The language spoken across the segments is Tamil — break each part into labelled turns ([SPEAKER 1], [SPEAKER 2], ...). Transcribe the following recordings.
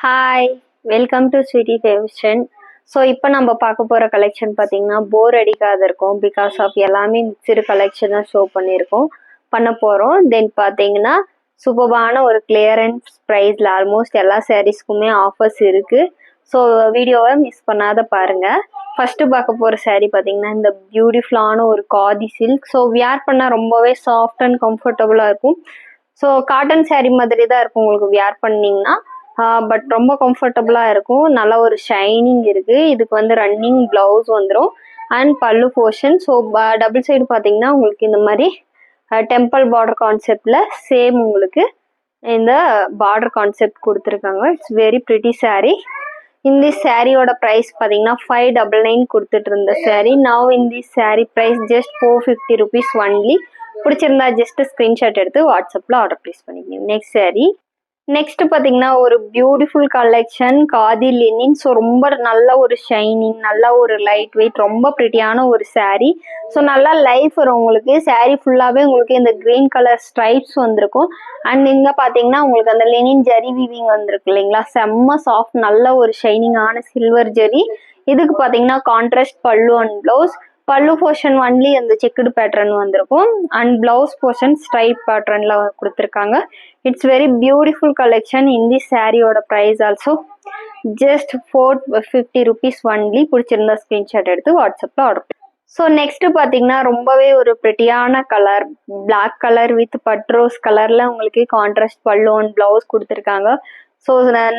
[SPEAKER 1] Hi welcome to sweety fashion so இப்போ நம்ம பார்க்க போகிற கலெக்ஷன் பார்த்தீங்கன்னா போர் அடிக்காத இருக்கும். பிகாஸ் ஆஃப் எல்லாமே சிறு கலெக்ஷன் தான் ஷோ பண்ணியிருக்கோம். பண்ண போகிறோம் தென் பார்த்தீங்கன்னா சூப்பர்பான ஒரு கிளியரன்ஸ் ப்ரைஸில் ஆல்மோஸ்ட் எல்லா சாரீஸ்க்குமே ஆஃபர்ஸ் இருக்குது ஸோ வீடியோவை மிஸ் பண்ணாத பாருங்கள் ஃபஸ்ட்டு பார்க்க போகிற saree பார்த்தீங்கன்னா இந்த பியூட்டிஃபுல்லான ஒரு காதி சில்க் ஸோ வியர் பண்ணால் ரொம்பவே சாஃப்ட் அண்ட் கம்ஃபர்டபுளாக இருக்கும். ஸோ காட்டன் சேரீ மாதிரி தான் இருக்கும் உங்களுக்கு வியர் பண்ணிங்கன்னா பட் ரொம்ப கம்ஃபர்டபுளாக இருக்கும். நல்ல ஒரு ஷைனிங் இருக்குது இதுக்கு வந்து ரன்னிங் ப்ளவுஸ் வந்துடும் and pallu portion so double side பார்த்தீங்கன்னா உங்களுக்கு இந்த மாதிரி டெம்பிள் பார்டர் கான்செப்டில் சேம் உங்களுக்கு இந்த பார்டர் கான்செப்ட் கொடுத்துருக்காங்க. இட்ஸ் வெரி ப்ரிட்டி சாரீ இந்த சாரியோட ப்ரைஸ் பார்த்தீங்கன்னா ஃபைவ் டபுள் நைன் கொடுத்துட்டு இருந்த சாரீ நவ் இந்த sari price just four fifty rupees only பிடிச்சிருந்தா ஜஸ்ட் ஸ்க்ரீன்ஷாட் எடுத்து வாட்ஸ்அப்பில் ஆர்டர் ப்ளேஸ் பண்ணிக்கணும் நெக்ஸ்ட் சாரீ நெக்ஸ்ட் பார்த்தீங்கன்னா ஒரு beautiful collection khadi linen so ரொம்ப நல்ல ஒரு ஷைனிங் நல்ல ஒரு லைட் வெயிட் ரொம்ப ப்ரிட்டியான ஒரு சேரீ ஸோ நல்லா லைஃப் வரும் உங்களுக்கு. சேரீ ஃபுல்லாகவே உங்களுக்கு இந்த க்ரீன் கலர் ஸ்ட்ரைப்ஸ் வந்திருக்கும். அண்ட் இங்கே பார்த்தீங்கன்னா உங்களுக்கு அந்த லெனின் ஜரி வீவிங் வந்திருக்கு இல்லைங்களா? செம்ம சாஃப்ட் நல்ல ஒரு ஷைனிங்கான சில்வர் ஜரி இதுக்கு பார்த்தீங்கன்னா contrast pallu and blouse pallu portion only அந்த செக்குடு பேட்டர்ன் வந்திருக்கும். அண்ட் ப்ளவுஸ் போர்ஷன் ஸ்ட்ரைப் பேட்டர்னில் கொடுத்துருக்காங்க. இட்ஸ் வெரி பியூட்டிஃபுல் கலெக்ஷன் இந்த சாரியோட price also just four fifty rupees only பிடிச்சிருந்தா ஸ்க்ரீன்ஷாட் எடுத்து வாட்ஸ்அப்பில் ஆர்டர் ஸோ நெக்ஸ்ட் பார்த்தீங்கன்னா ரொம்பவே ஒரு ப்ரிட்டியான கலர் பிளாக் கலர் வித் பட்ரோஸ் கலரில் உங்களுக்கு கான்ட்ராஸ்ட் பல்லு ப்ளவுஸ் கொடுத்துருக்காங்க. ஸோ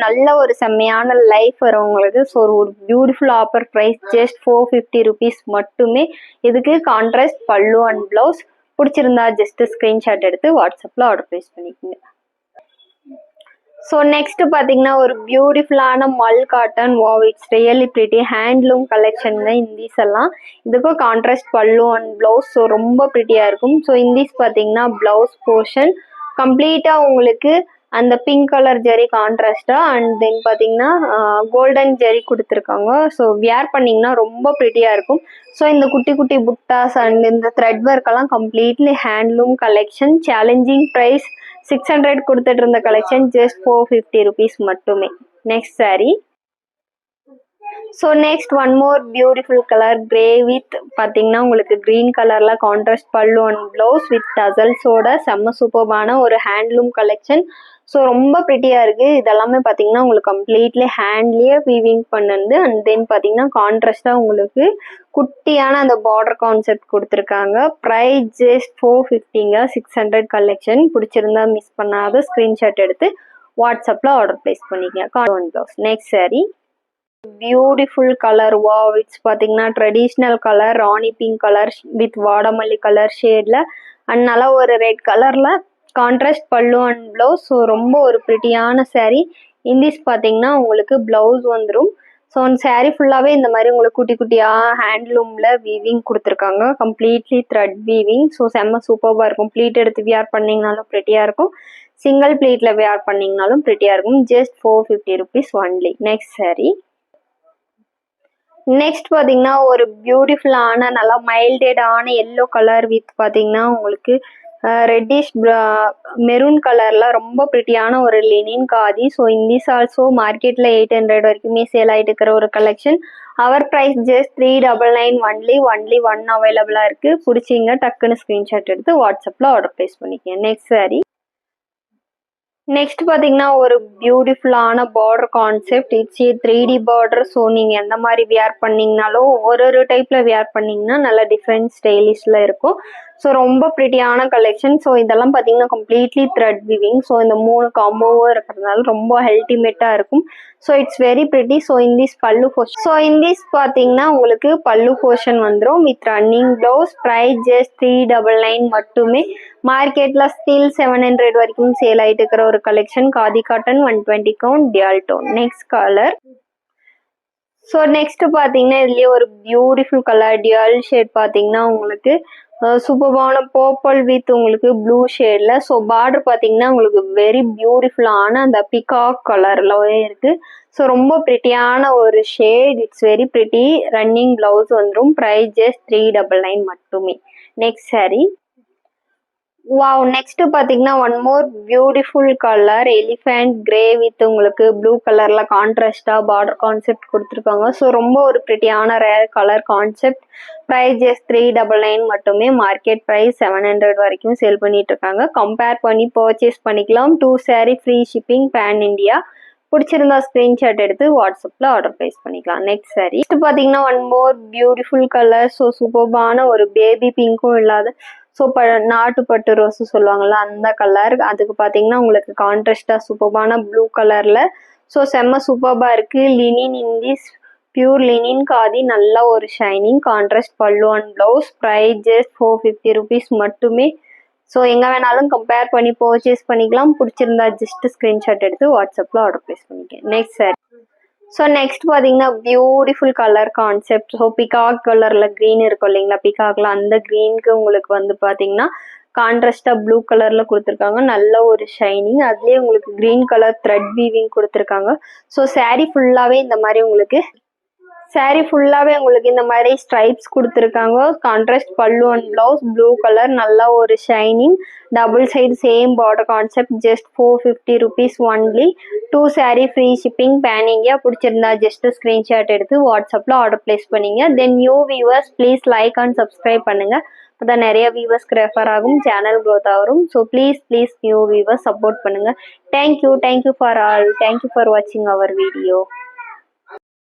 [SPEAKER 1] நல்ல ஒரு செம்மையான லைஃப் வரும் உங்களுக்கு. ஸோ ஒரு beautiful offer price just four fifty rupees மட்டுமே. இதுக்கு கான்ட்ராஸ்ட் பல்லு அண்ட் ப்ளவுஸ் பிடிச்சிருந்தா ஜஸ்ட் ஸ்க்ரீன்ஷாட் எடுத்து வாட்ஸ்அப்பில் ஆர்டர் ப்ளேஸ் பண்ணிக்கோங்க. ஸோ நெக்ஸ்ட் பார்த்தீங்கன்னா ஒரு பியூட்டிஃபுல்லான mul cotton wow it's really pretty handloom collection தான் இந்தீஸ் எல்லாம். இதுக்கும் contrast pallu and blouse so ரொம்ப ப்ரிட்டியாக இருக்கும். ஸோ இந்தீஸ் பார்த்தீங்கன்னா ப்ளவுஸ் போர்ஷன் கம்ப்ளீட்டாக உங்களுக்கு அந்த பிங்க் கலர் ஜெரி கான்ட்ராஸ்டாக அண்ட் தென் பார்த்தீங்கன்னா கோல்டன் ஜெரி கொடுத்துருக்காங்க. ஸோ வியர் பண்ணிங்கன்னா ரொம்ப ப்ரிட்டியாக இருக்கும். ஸோ இந்த குட்டி குட்டி புட்டாஸ் அண்ட் இந்த த்ரெட் ஒர்க்கெல்லாம் completely handloom collection challenging price six hundred கொடுத்துட்டு இருந்த collection just four fifty rupees மட்டுமே. Next saree. So next one more beautiful colour grey with பார்த்தீங்கன்னா உங்களுக்கு க்ரீன் கலரில் contrast pallu and blouse with டசல்ஸோட செம்ம சூப்பர்பான ஒரு ஹேண்ட்லூம் கலெக்ஷன் ஸோ ரொம்ப ப்ரிட்டியாக இருக்குது இதெல்லாமே பார்த்தீங்கன்னா உங்களுக்கு கம்ப்ளீட்லி ஹேண்ட்லேயே வீவிங் பண்ணுது. அண்ட் தென் பார்த்தீங்கன்னா கான்ட்ராஸ்டாக உங்களுக்கு குட்டியான அந்த பார்டர் கான்செப்ட் கொடுத்துருக்காங்க. ப்ரைஸ் ஜஸ்ட் ஃபோர் ஃபிஃப்டிங்க சிக்ஸ் ஹண்ட்ரட் கலெக்ஷன் பிடிச்சிருந்தா மிஸ் பண்ணாத ஸ்க்ரீன்ஷாட் எடுத்து வாட்ஸ்அப்பில் ஆர்டர் ப்ளேஸ் பண்ணிக்கங்க. Cotton blouse next saree. Beautiful colour wow it's பார்த்தீங்கன்னா traditional colour rani pink colour with வாடமல்லி colour ஷேடில் அண்ட் நல்லா ஒரு ரெட் கலரில் contrast pallu and blouse so ரொம்ப ஒரு ப்ரிட்டியான saree. இந்திஸ் பார்த்தீங்கன்னா உங்களுக்கு ப்ளவுஸ் வந்துடும் ஸோ அந்த சாரீ ஃபுல்லாகவே இந்த மாதிரி உங்களுக்கு குட்டி குட்டியாக ஹேண்ட்லூமில் வீவிங் கொடுத்துருக்காங்க. கம்ப்ளீட்லி த்ரெட் வீவிங் ஸோ செம்ம சூப்பராக இருக்கும். ப்ளீட் எடுத்து வியார் பண்ணிங்கனாலும் ப்ரிட்டியாக இருக்கும். சிங்கிள் ப்ளீட்டில் வியார் பண்ணிங்கனாலும் ப்ரிட்டியாக இருக்கும். Just four fifty rupees only next sari next பார்த்தீங்கன்னா ஒரு பியூட்டிஃபுல்லான நல்லா மைல்டேடான எல்லோ கலர் வித் பார்த்தீங்கன்னா உங்களுக்கு ரெட்டிஷ் மெரூன் கலரில் ரொம்ப ப்ரிட்டியான ஒரு linen khadi. So in this also மார்க்கெட்டில் எயிட் ஹண்ட்ரட் வரைக்குமே சேல் ஆகிட்டு இருக்கிற ஒரு collection our price just three double nine only only one அவைலபிளாக இருக்குது பிடிச்சிங்க டக்குன்னு ஸ்க்ரீன்ஷாட் எடுத்து வாட்ஸ்அப்பில் ஆர்டர் ப்ளேஸ் பண்ணிக்கங்க. நெக்ஸ்ட் சாரி நெக்ஸ்ட் பார்த்தீங்கன்னா ஒரு பியூட்டிஃபுல்லான border concept it's three D border so நீங்கள் எந்த மாதிரி வியர் பண்ணிங்கனாலும் ஒரு ஒரு டைப்பில் வியர் பண்ணிங்கன்னா நல்ல டிஃப்ரெண்ட் ஸ்டைலிஷில் இருக்கும். ஸோ ரொம்ப ப்ரிட்டியான கலெக்ஷன் ஸோ இதெல்லாம் பார்த்தீங்கன்னா கம்ப்ளீட்லி த்ரெட் விவிங் ஸோ இந்த மூணு காம்போவும் இருக்கிறதுனால ரொம்ப ஹெல்டிமேட்டாக இருக்கும். So it's very pretty so in this pallu portion so in this பார்த்தீங்கன்னா உங்களுக்கு பல்லு போர்ஷன் வந்துடும் with running blouse price just three double nine மட்டுமே மார்க்கெட்டில் ஸ்டில் செவன் ஹண்ட்ரட் வரைக்கும் சேல் ஆகிட்டு இருக்கிற ஒரு collection khadi cotton one twenty count டியால் tone next colour so next பார்த்தீங்கன்னா இதுலேயே ஒரு பியூட்டிஃபுல் கலர் டியல் ஷேட் பார்த்தீங்கன்னா உங்களுக்கு சூப்பர்பான பர்பிள் வித் உங்களுக்கு ப்ளூ ஷேடில் ஸோ பார்டர் பார்த்தீங்கன்னா உங்களுக்கு வெரி பியூட்டிஃபுல்லான அந்த பிகாக் கலர்லவே இருக்குது ஸோ ரொம்ப ப்ரிட்டியான ஒரு shade it's very pretty running blouse வந்துடும் price just three double nine மட்டுமே. நெக்ஸ்ட் சாரி வாவ் நெக்ஸ்ட் பார்த்தீங்கன்னா one more beautiful colour elephant grey with உங்களுக்கு ப்ளூ கலர்ல கான்ட்ராஸ்டாக பார்டர் கான்செப்ட் கொடுத்துருக்காங்க. ஸோ ரொம்ப ஒரு பிரிட்டியான rare colour concept price just three double nine மட்டுமே மார்க்கெட் ப்ரைஸ் செவன் ஹண்ட்ரட் வரைக்கும் சேல் பண்ணிட்டு இருக்காங்க கம்பேர் பண்ணி பர்ச்சேஸ் பண்ணிக்கலாம். Two sari free shipping pan India பிடிச்சிருந்தா ஸ்க்ரீன்ஷாட் எடுத்து வாட்ஸ்அப்பில் ஆர்டர் ப்ளேஸ் பண்ணிக்கலாம். நெக்ஸ்ட் சாரி நெக்ஸ்ட் பார்த்தீங்கன்னா one more beautiful colour so சூப்பர்பான ஒரு பேபி பிங்க்கும் இல்லாத ஸோ ப நாட்டுப்பட்டு ரோஸு சொல்லுவாங்கள்ல அந்த கலர் அதுக்கு பார்த்தீங்கன்னா உங்களுக்கு கான்ட்ராஸ்டாக சூப்பர்பான ப்ளூ கலரில் ஸோ செம்ம சூப்பர்பாக இருக்குது linen in this pure linen khadi நல்ல ஒரு shining contrast pallu and blouse price just four fifty rupees மட்டுமே. ஸோ எங்கே வேணாலும் கம்பேர் பண்ணி பர்ச்சேஸ் பண்ணிக்கலாம். பிடிச்சிருந்தா ஜஸ்ட் ஸ்க்ரீன்ஷாட் எடுத்து வாட்ஸ்அப்பில் ஆர்டர் ப்ளேஸ் பண்ணிக்கேன் நெக்ஸ்ட் சார் ஸோ நெக்ஸ்ட் பார்த்தீங்கன்னா beautiful colour concept so peacock கலரில் க்ரீன் இருக்கும் இல்லைங்களா? பிகாக்ல அந்த க்ரீனுக்கு உங்களுக்கு வந்து பார்த்தீங்கன்னா கான்ட்ராஸ்டாக ப்ளூ கலரில் கொடுத்துருக்காங்க. நல்ல ஒரு ஷைனிங் அதுலேயே உங்களுக்கு க்ரீன் கலர் த்ரெட் வீவிங் கொடுத்துருக்காங்க. ஸோ சாரீ ஃபுல்லாகவே இந்த மாதிரி உங்களுக்கு saree ஃபுல்லாவே உங்களுக்கு இந்த மாதிரி ஸ்ட்ரைப்ஸ் கொடுத்துருக்காங்க. Contrast pallu and blouse blue colour நல்லா ஒரு shining double side same border concept just four fifty rupees only two saree free shipping பேனிங்க பிடிச்சிருந்தா ஜஸ்ட் ஸ்க்ரீன்ஷாட் எடுத்து வாட்ஸ்அப்பில் ஆர்டர் ப்ளேஸ் பண்ணிங்க. Then new viewers please like and subscribe பண்ணுங்க. அப்பதான் நிறைய வியூவர்ஸ்க்கு ரெஃபர் ஆகும் சேனல் க்ரோத் ஆகும். So please please new viewers support பண்ணுங்க. Thank you thank you for all thank you for வாட்சிங் அவர் வீடியோ